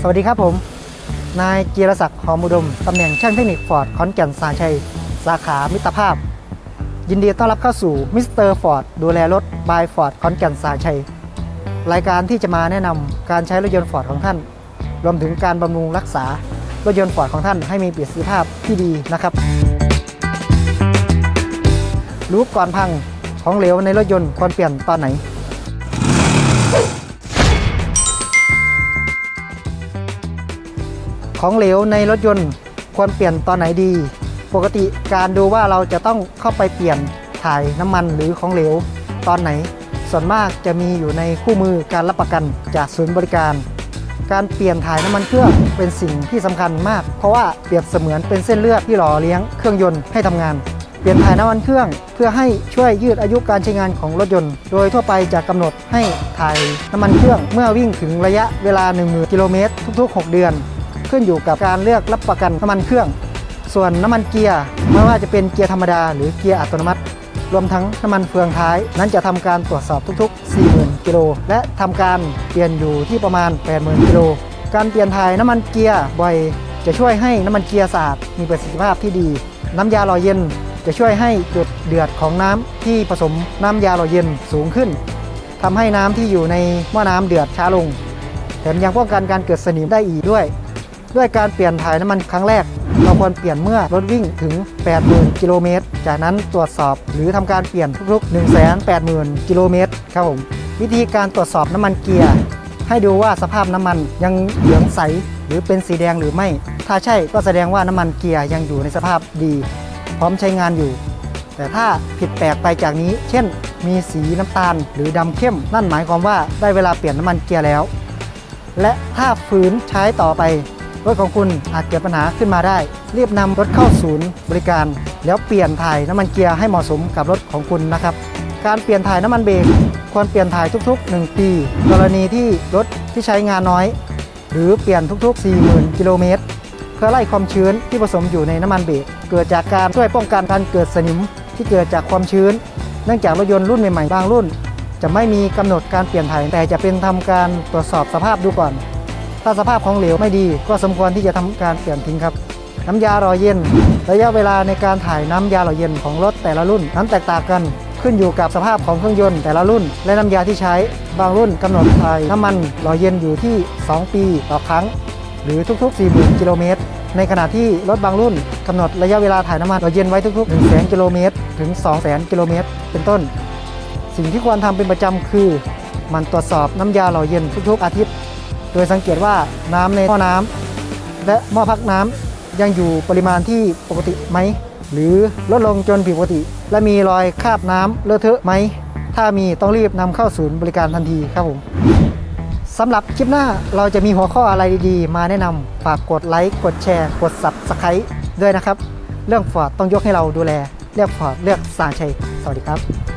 สวัสดีครับผม นายจีรศักดิ์หอมอุดม ตำแหน่งช่างเทคนิคฟอร์ดขอนแก่นสาชัย สาขามิตรภาพ ยินดีต้อนรับเข้าสู่มิสเตอร์ฟอร์ดดูแลรถบายฟอร์ดขอนแก่นสาชัย รายการที่จะมาแนะนำการใช้รถยนต์ฟอร์ดของท่าน รวมถึงการบำรุงรักษารถยนต์ฟอร์ดของท่านให้มีประสิทธิภาพที่ดีนะครับ รู้ก่อนพังของเหลวในรถยนต์ควรเปลี่ยนตอนไหน ของเหลวในรถยนต์ควรเปลี่ยนตอนไหนดี ปกติการดูว่าเราจะต้องเข้าไปเปลี่ยนถ่ายน้ำมันหรือของเหลวตอนไหน ส่วนมากจะมีอยู่ในคู่มือการรับประกันจากศูนย์บริการ การเปลี่ยนถ่ายน้ำมันเครื่องเป็นสิ่งที่สำคัญมาก เพราะว่าเปรียบเสมือนเป็นเส้นเลือดที่หล่อเลี้ยงเครื่องยนต์ให้ทำงานเปลี่ยนถ่ายน้ำมันเครื่องเพื่อให้ช่วยยืดอายุการใช้งานของรถยนต์ โดยทั่วไปจะกำหนดให้ถ่ายน้ำมันเครื่องเมื่อวิ่งถึงระยะเวลา 1 0,000กิโลเมตรทุก ๆ 6 เดือน ขึ้นอยู่กับการเลือกรับประกันน้ำมันเครื่อง ส่วนน้ำมันเกียร์ไม่ว่าจะเป็นเกียร์ธรรมดา หรือเกียร์อัตโนมัติ รวมทั้งน้ำมันเฟืองท้าย นั้นจะทำการตรวจสอบทุกๆ 40,000 กิโล และทำการเปลี่ยนอยู่ที่ประมาณ 80,000 กิโล การเปลี่ยนถ่ายน้ำมันเกียร์บ่อยจะช่วยให้น้ำมันเกียร์สะอาดมีประสิทธิภาพที่ดี น้ำยาหล่อเย็นจะช่วยให้จุดเดือดของน้ำที่ผสมน้ำยาหล่อเย็นสูงขึ้นทำให้น้ำที่อยู่ในหม้อน้ำเดือดช้าลง แถมยังป้องกันการเกิดสนิมได้อีกด้วย ด้วยการเปลี่ยนถ่ายน้ำมันครั้งแรก เราควรเปลี่ยนเมื่อรถวิ่งถึง 80,000 กิโลเมตร จากนั้นตรวจสอบหรือทำการเปลี่ยนทุกๆ 180,000 กิโลเมตรครับผม วิธีการตรวจสอบน้ำมันเกียร์ให้ดูว่าสภาพน้ำมันยังเหลืองใสหรือเป็นสีแดงหรือไม่ ถ้าใช่ก็แสดงว่าน้ำมันเกียร์ยังอยู่ในสภาพดี พร้อมใช้งานอยู่ แต่ถ้าผิดแปลกไปจากนี้ เช่น มีสีน้ำตาลหรือดำเข้ม นั่นหมายความว่าได้เวลาเปลี่ยนน้ำมันเกียร์แล้ว และถ้าฝืนใช้ต่อไป รถของคุณอาจเกิดปัญหาขึ้นมาได้ รีบนำรถเข้าศูนย์บริการ แล้วเปลี่ยนถ่ายน้ำมันเกียร์ให้เหมาะสมกับรถของคุณนะครับ การเปลี่ยนถ่ายน้ำมันเบรกควรเปลี่ยนถ่ายทุก ๆ 1 ปี กรณีที่รถที่ใช้งานน้อย หรือเปลี่ยนทุก ๆ 40,000 กิโลเมตรเพื่อไล่ความชื้นที่ผสมอยู่ในน้ำมันเบรกเกิดจากการช่วยป้องกันการเกิดสนิมที่เกิดจากความชื้น เนื่องจากรถยนต์รุ่นใหม่ๆบางรุ่น จะไม่มีกำหนดการเปลี่ยนถ่ายแต่จะเป็นทำการตรวจสอบสภาพดูก่อน ถ้าสภาพของเหลวไม่ดี ก็สมควรที่จะทำการเปลี่ยนทิ้งครับ น้ำยาหล่อเย็น ระยะเวลาในการถ่ายน้ำยาหล่อเย็นของรถแต่ละรุ่นนั้นแตกต่างกันขึ้นอยู่กับสภาพของเครื่องยนต์แต่ละรุ่น และน้ำยาที่ใช้บางรุ่นกำหนดถ่ายน้ำมันหล่อเย็นอยู่ที่ 2 ปีต่อครั้ง หรือทุกๆ 40,000 กิโลเมตรในขณะที่รถบางรุ่นกำหนดระยะเวลาถ่ายน้ำมันหล่อเย็นไว้ทุกๆ 1 0 0 0 0กิโลเมตรถึง 200,000กิโลเมตรเป็นต้น สิ่งที่ควรทำเป็นประจำคือ มันตรวจสอบน้ำยาหล่อเย็นทุกๆ อาทิตย์ ดยสังเกตว่าน้ำในหม้อน้ำและหม้อพักน้ำยังอยู่ปริมาณที่ปกติไหม หรือลดลงจนผิดปกติ และมีรอยคราบน้ำเลอะเทอะไหม ถ้ามีต้องรีบนำเข้าศูนย์บริการทันทีครับผมสำหรับคลิปหน้าเราจะมีหัวข้ออะไรดีๆ มาแนะนำฝากกดไลค์กดแชร์ กด Subscribe ด้วยนะครับ เรื่องฟอร์ดต้องยกให้เราดูแลเลือกฟอร์ดเลือกสางชัย สวัสดีครับ